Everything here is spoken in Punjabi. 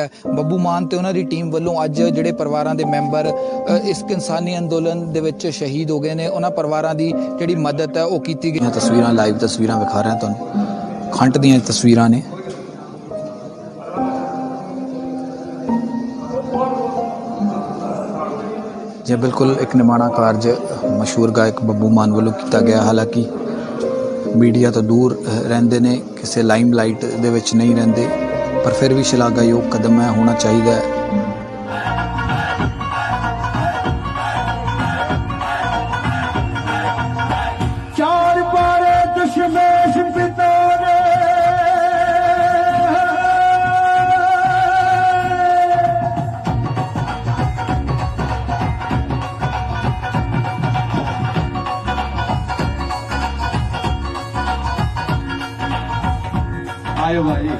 ਬੱਬੂ ਮਾਨ ਤੇ ਉਹਨਾਂ ਦੀ ਟੀਮ ਵੱਲੋਂ ਅੱਜ ਜਿਹੜੇ ਪਰਿਵਾਰਾਂ ਦੇ ਮੈਂਬਰ ਇਸ ਇਨਸਾਨੀ ਅੰਦੋਲਨ ਦੇ ਵਿੱਚ ਸ਼ਹੀਦ ਹੋ ਗਏ ਨੇ, ਉਹਨਾਂ ਪਰਿਵਾਰਾਂ ਦੀ ਜਿਹੜੀ ਮਦਦ ਹੈ, ਉਹ ਕੀਤੀ ਗਈ। ਤਸਵੀਰਾਂ, ਲਾਈਵ ਤਸਵੀਰਾਂ ਵਿਖਾ ਰਿਹਾ ਤੁਹਾਨੂੰ। ਖੰਡ ਦੀਆਂ ਤਸਵੀਰਾਂ ਨੇ। ਜੇ ਬਿਲਕੁਲ ਇੱਕ ਨਿਮਾਣਾ ਕਾਰਜ ਮਸ਼ਹੂਰ ਗਾਇਕ ਬੱਬੂ ਮਾਨ ਵੱਲੋਂ ਕੀਤਾ ਗਿਆ, ਹਾਲਾਂਕਿ ਮੀਡੀਆ ਤੋਂ ਦੂਰ ਰਹਿੰਦੇ ਨੇ, ਕਿਸੇ ਲਾਈਮਲਾਈਟ ਦੇ ਵਿੱਚ ਨਹੀਂ ਰਹਿੰਦੇ। ਪਰ ਫਿਰ ਵੀ ਸ਼ਲਾਘਾਯੋਗ ਕਦਮ ਹੈ, ਹੋਣਾ ਚਾਹੀਦਾ ਹੈ। ਚਾਰ ਬਾਰੇ ਦਸ਼ਮੇਸ਼ ਪਿਤਾ ਨੇ। ਆਇਓ ਭਾਈ